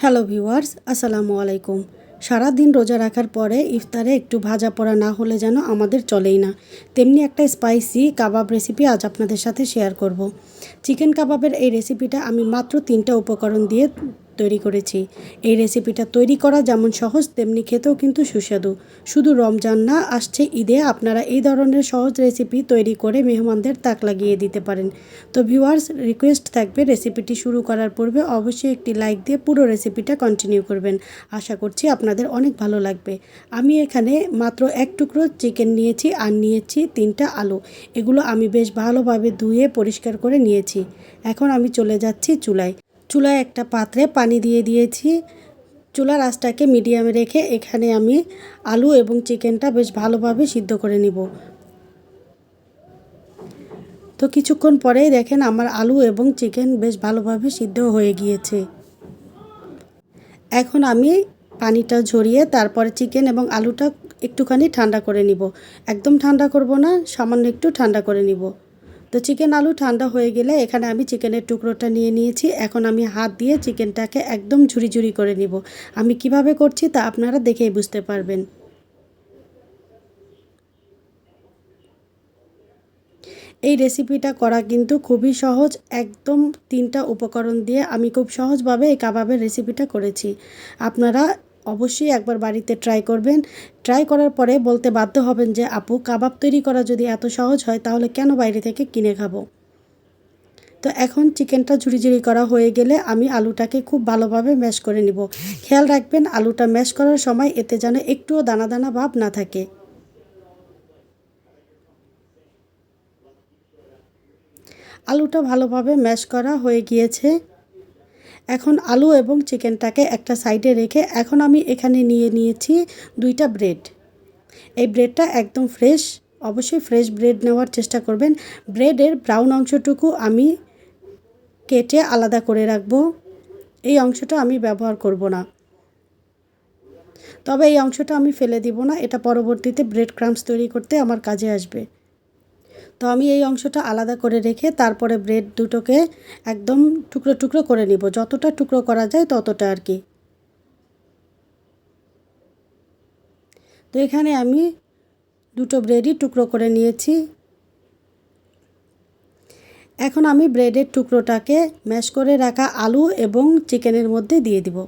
Hello viewers, আসসালামু আলাইকুম সারা দিন রোজা রাখার পরে ইফতারে একটু ভাজা পোড়া না হলে যেন আমাদের চলেই না তেমনি একটা স্পাইসি কাবাব রেসিপি আজ আপনাদের সাথে শেয়ার করব। চিকেন কাবাবের এই রেসিপিটা আমি মাত্র তিনটা উপকরণ দিয়ে তৈরি করেছি। এই রেসিপিটা তৈরি করা যেমন সহজ, তেমনি খেতেও কিন্তু সুস্বাদু। শুধু রমজান না, আসছে ঈদে আপনারা এই ধরনের সহজ রেসিপি তৈরি করে মেহমানদের তাক লাগিয়ে দিতে পারেন। তো ভিউয়ার্স রিকোয়েস্ট থাকবে রেসিপিটি শুরু করার পূর্বে অবশ্যই একটি লাইক দিয়ে পুরো রেসিপিটা কন্টিনিউ করবেন। আশা করছি আপনাদের অনেক ভালো লাগবে। আমি এখানে মাত্র এক টুকরো চিকেন নিয়েছি আর নিয়েছি তিনটা আলু। এগুলো আমি বেশ ভালোভাবে ধুয়ে পরিষ্কার করে নিয়েছি। এখন আমি চলে যাচ্ছি চুলায়। চুলায় একটা পাত্রে পানি দিয়ে দিয়েছি। চুলার আঁচটাকে মিডিয়ামে রেখে এখানে আমি আলু এবং চিকেনটা বেশ ভালোভাবে সিদ্ধ করে নিব। তো কিছুক্ষণ পরেই দেখেন আমার আলু এবং চিকেন বেশ ভালোভাবে সিদ্ধ হয়ে গিয়েছে। এখন আমি পানিটা ঝরিয়ে তারপরে চিকেন এবং আলুটা একটুখানি ঠান্ডা করে নিব। একদম ঠান্ডা করব না, সামান্য একটু ঠান্ডা করে নিব। তো চিকেন আলু ঠান্ডা হয়ে গেলে এখানে আমি চিকেনের টুকরোটা নিয়ে নিয়েছি। এখন আমি হাত দিয়ে চিকেনটাকে একদম ঝুরি ঝুরি করে নিব। আমি কীভাবে করছি তা আপনারা দেখেই বুঝতে পারবেন। এই রেসিপিটা করা কিন্তু খুবই সহজ। একদম তিনটা উপকরণ দিয়ে আমি খুব সহজভাবে এই কাবাবের রেসিপিটা করেছি। আপনারা অবশ্যই একবার বাড়িতে ট্রাই করবেন। ট্রাই করার পরে বলতে বাধ্য হবেন যে, আপু, কাবাব তৈরি করা যদি এত সহজ হয়, তাহলে কেন বাইরে থেকে কিনে খাব? তো এখন চিকেনটা ঝুড়ি ঝুড়ি করা হয়ে গেলে আমি আলুটাকে খুব ভালোভাবে ম্যাশ করে নিব। খেয়াল রাখবেন, আলুটা ম্যাশ করার সময় এতে যেন একটুও দানা দানা ভাব না থাকে। আলুটা ভালোভাবে ম্যাশ করা হয়ে গিয়েছে। এখন আলু এবং চিকেনটাকে একটা সাইডে রেখে এখন আমি এখানে নিয়ে নিয়েছি দুইটা ব্রেড। এই ব্রেডটা একদম ফ্রেশ, অবশ্যই ফ্রেশ ব্রেড নেওয়ার চেষ্টা করবেন। ব্রেডের ব্রাউন অংশটুকু আমি কেটে আলাদা করে রাখব। এই অংশটা আমি ব্যবহার করব না। তবে এই অংশটা আমি ফেলে দিব না, এটা পরবর্তীতে ব্রেড ক্রামস তৈরি করতে আমার কাজে আসবে। তো আমি এই অংশটা আলাদা করে রেখে তারপরে ব্রেড দুটোকে একদম টুকরো টুকরো করে নিব। যতটা টুকরো করা যায় ততটা আর কি। তো এখানে আমি দুটো ব্রেডই টুকরো করে নিয়েছি। এখন আমি ব্রেডের টুকরোটাকে ম্যাশ করে রাখা আলু এবং চিকেনের মধ্যে দিয়ে দিব।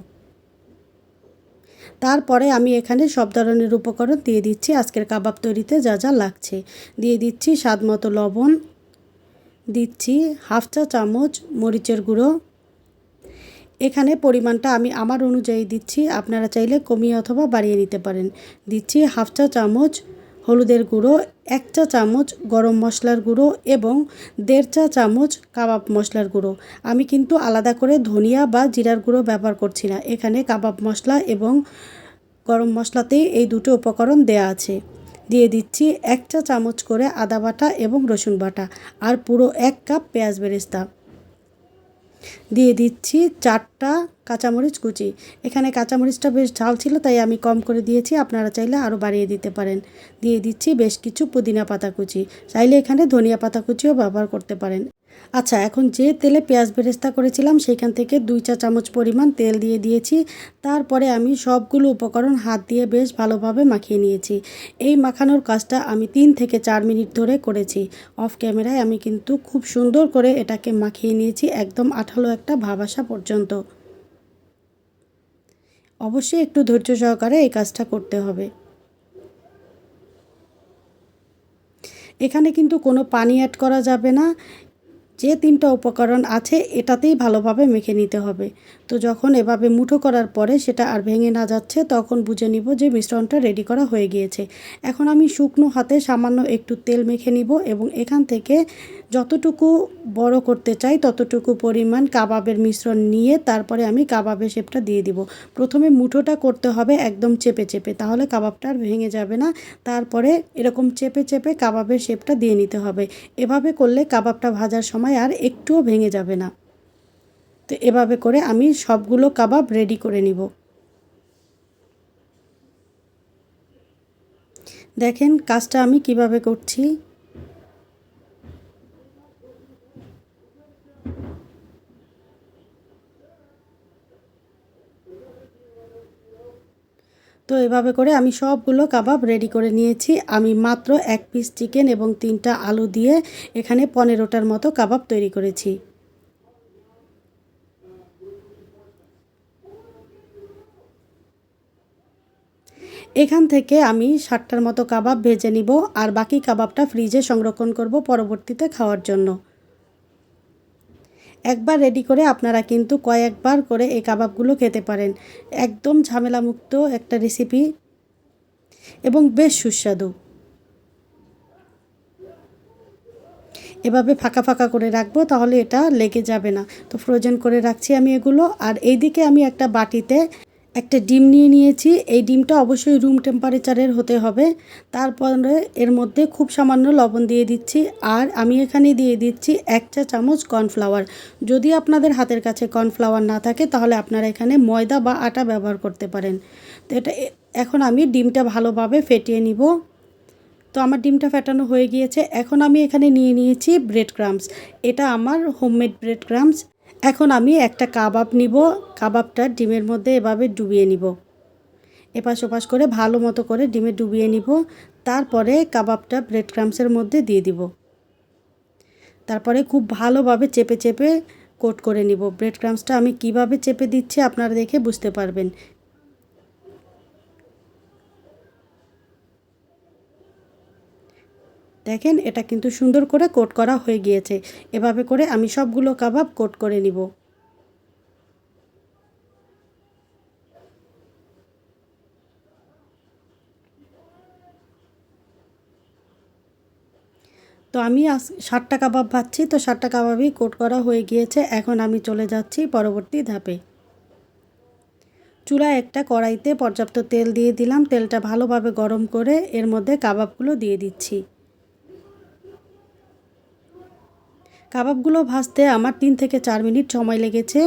তারপরে আমি এখানে সব ধরনের উপকরণ দিয়ে দিচ্ছি। আজকের কাবাব তৈরিতে যা যা লাগছে। দিয়ে দিচ্ছি স্বাদ মতো লবণ। দিচ্ছি হাফ চা চামচ মরিচের গুঁড়ো। এখানে পরিমাণটা আমি আমার অনুযায়ী দিচ্ছি। আপনারা চাইলে কমিয়ে অথবা বাড়িয়ে নিতে পারেন। দিচ্ছি হাফ চা চামচ হলুদের গুঁড়ো, এক চা চামচ গরম মশলার গুঁড়ো এবং দেড় চা চামচ কাবাব মশলার গুঁড়ো। আমি কিন্তু আলাদা করে ধনিয়া বা জিরার গুঁড়ো ব্যবহার করছি না। এখানে কাবাব মশলা এবং গরম মশলাতেই এই দুটো উপকরণ দেয়া আছে। দিয়ে দিচ্ছি এক চা চামচ করে আদা বাটা এবং রসুন বাটা আর পুরো এক কাপ পেঁয়াজ বেরেস্তা। দিয়ে দিচ্ছি চারটা কাঁচামরিচ কুচি। এখানে কাঁচামরিচটা বেশ ঝাল ছিল, তাই আমি কম করে দিয়েছি। আপনারা চাইলে আরও বাড়িয়ে দিতে পারেন। দিয়ে দিচ্ছি বেশ কিছু পুদিনা পাতা কুচি। চাইলে এখানে ধনিয়া পাতা কুচিও ব্যবহার করতে পারেন। আচ্ছা এখন যে তেলে পেঁয়াজ বেরেস্তা করেছিলাম সেখান থেকে দুই চা চামচ পরিমাণ তেল দিয়ে দিয়েছি। তারপরে আমি সবগুলো উপকরণ হাত দিয়ে বেশ ভালোভাবে মাখিয়ে নিয়েছি। এই মাখানোর কাজটা আমি তিন থেকে চার মিনিট ধরে করেছি। অফ ক্যামেরায় আমি কিন্তু খুব সুন্দর করে এটাকে মাখিয়ে নিয়েছি, একদম আঠালো একটা ভাব আসা পর্যন্ত। অবশ্যই একটু ধৈর্য সহকারে এই কাজটা করতে হবে। এখানে কিন্তু কোনো পানি অ্যাড করা যাবে না। যে তিনটা উপকরণ আছে এটাতেই ভালোভাবে মেখে নিতে হবে। তো যখন এভাবে মুঠো করার পরে সেটা আর ভেঙে না যাচ্ছে, তখন বুঝে নিব যে মিশ্রণটা রেডি করা হয়ে গিয়েছে। এখন আমি শুকনো হাতে সামান্য একটু তেল মেখে নিব এবং এখান থেকে যতটুকু বড় করতে চাই ততটুকু পরিমাণ কাবাবের মিশ্রণ নিয়ে তারপরে আমি কাবাবের শেপটা দিয়ে দিব। প্রথমে মুঠোটা করতে হবে একদম চেপে চেপে, তাহলে কাবাবটা আর ভেঙে যাবে না। তারপরে এরকম চেপে চেপে কাবাবের শেপটা দিয়ে নিতে হবে। এভাবে করলে কাবাবটা ভাজার সময় আর একটুও ভেঙে যাবে না। তো এভাবে করে আমি সবগুলো কাবাব রেডি করে নিব। দেখেন কাজটা আমি কীভাবে করছি। এভাবে করে আমি সবগুলো কাবাব রেডি করে নিয়েছি। আমি মাত্র এক পিস চিকেন এবং তিনটা আলু দিয়ে এখানে পনেরোটার মতো কাবাব তৈরি করেছি। এখান থেকে আমি ষাটটার মতো কাবাব ভেজে নিব আর বাকি কাবাবটা ফ্রিজে সংরক্ষণ করব পরবর্তীতে খাওয়ার জন্য। একবার রেডি করে আপনারা কিন্তু কয়েকবার করে এই কাবাবগুলো খেতে পারেন। একদম ঝামেলামুক্ত একটা রেসিপি এবং বেশ সুস্বাদু। এভাবে ফাঁকা ফাঁকা করে রাখব তাহলে এটা লেগে যাবে না। তো ফ্রোজেন করে রাখছি আমি এগুলো। আর এইদিকে আমি একটা বাটিতে একটা ডিম নিয়ে নিয়েছি। এই ডিমটা অবশ্যই রুম টেম্পারেচারের হতে হবে। তারপরে এর মধ্যে খুব সামান্য লবণ দিয়ে দিচ্ছি। আর আমি এখানে দিয়ে দিচ্ছি এক চা চামচ কর্নফ্লাওয়ার যদি আপনাদের হাতের কাছে কর্নফ্লাওয়ার না থাকে, তাহলে আপনারা এখানে ময়দা বা আটা ব্যবহার করতে পারেন। তো এটা এখন আমি ডিমটা ভালোভাবে ফেটিয়ে নিব। তো আমার ডিমটা ফেটানো হয়ে গিয়েছে। এখন আমি এখানে নিয়ে নিয়েছি ব্রেড ক্রামস এটা আমার হোমমেড ব্রেড ক্রামস এখন আমি একটা কাবাব নিব, কাবাবটা ডিমের মধ্যে এভাবে ডুবিয়ে নিব। এপাশ ওপাশ করে ভালো মতো করে ডিমে ডুবিয়ে নিব, তারপরে কাবাবটা ব্রেড ক্রামসের মধ্যে দিয়ে দিব। তারপরে খুব ভালোভাবে চেপে চেপে কোট করে নিব। ব্রেড ক্রামসটা আমি কীভাবে চেপে দিচ্ছি আপনারা দেখে বুঝতে পারবেন। দেখেন, এটা কিন্তু সুন্দর করে কোট করা হয়ে গিয়েছে। এভাবে করে আমি সবগুলো কাবাব কোট করে নিব। তো আমি আজ ষাটটা কাবাব ভাজছি, তো ষাটটা কাবাবই কোট করা হয়ে গিয়েছে। এখন আমি চলে যাচ্ছি পরবর্তী ধাপে। চুলায় একটা কড়াইতে পর্যাপ্ত তেল দিয়ে দিলাম। তেলটা ভালোভাবে গরম করে এর মধ্যে কাবাবগুলো দিয়ে দিচ্ছি। কাবাবগুলো ভাজতে আমার তিন থেকে চার মিনিট সময় লেগেছে।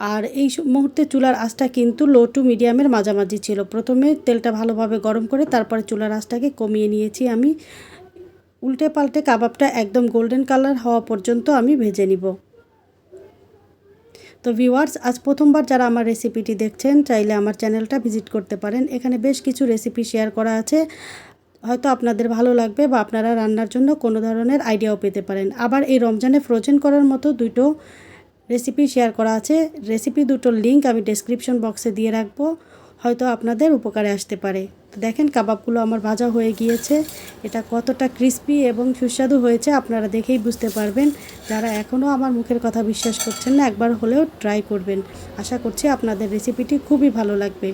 আর এই মুহূর্তে চুলার আঁচটা কিন্তু লো টু মিডিয়ামের মাঝামাঝি ছিল। প্রথমে তেলটা ভালোভাবে গরম করে তারপরে চুলার আঁচটাকে কমিয়ে নিয়েছি আমি। উল্টে পাল্টে কাবাবটা একদম গোল্ডেন কালার হওয়া পর্যন্ত আমি ভেজে নিব। তো ভিউয়ার্স আজ প্রথমবার যারা আমার রেসিপিটি দেখছেন, চাইলে আমার চ্যানেলটা ভিজিট করতে পারেন। এখানে বেশ কিছু রেসিপি শেয়ার করা আছে। হয়তো আপনাদের ভালো লাগবে বা আপনারা রান্নার জন্য কোনো ধরনের আইডিয়াও পেতে পারেন। আবার এই রমজানে ফ্রোজেন করার মতো দুটো রেসিপি শেয়ার করা আছে। রেসিপি দুটোর লিঙ্ক আমি ডেসক্রিপশন বক্সে দিয়ে রাখব। হয়তো আপনাদের উপকারে আসতে পারে। তো দেখেন কাবাবগুলো আমার ভাজা হয়ে গিয়েছে। এটা কতটা ক্রিস্পি এবং সুস্বাদু হয়েছে আপনারা দেখেই বুঝতে পারবেন। যারা এখনও আমার মুখের কথা বিশ্বাস করছেন না, একবার হলেও ট্রাই করবেন। আশা করছি আপনাদের রেসিপিটি খুবই ভালো লাগবে।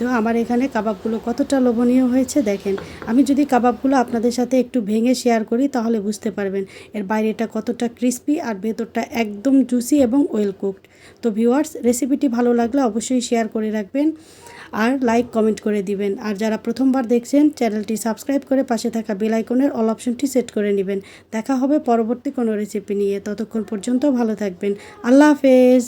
তো আমার এখানে কাবাবগুলো কতটা লোভনীয় হয়েছে দেখেন। আমি যদি কাবাবগুলো আপনাদের সাথে একটু ভেঙে শেয়ার করি তাহলে বুঝতে পারবেন এর বাইরেটা কতটা ক্রিস্পি আর ভেতরটা একদম জুসি এবং ওয়েল কুকড তো ভিউয়ার্স রেসিপিটি ভালো লাগলে অবশ্যই শেয়ার করে রাখবেন আর লাইক কমেন্ট করে দিবেন। আর যারা প্রথমবার দেখছেন চ্যানেলটি সাবস্ক্রাইব করে পাশে থাকা বেল আইকনের অল অপশনটি সেট করে নেবেন। দেখা হবে পরবর্তী কোনো রেসিপি নিয়ে। ততক্ষণ পর্যন্ত ভালো থাকবেন। আল্লাহ হাফেজ।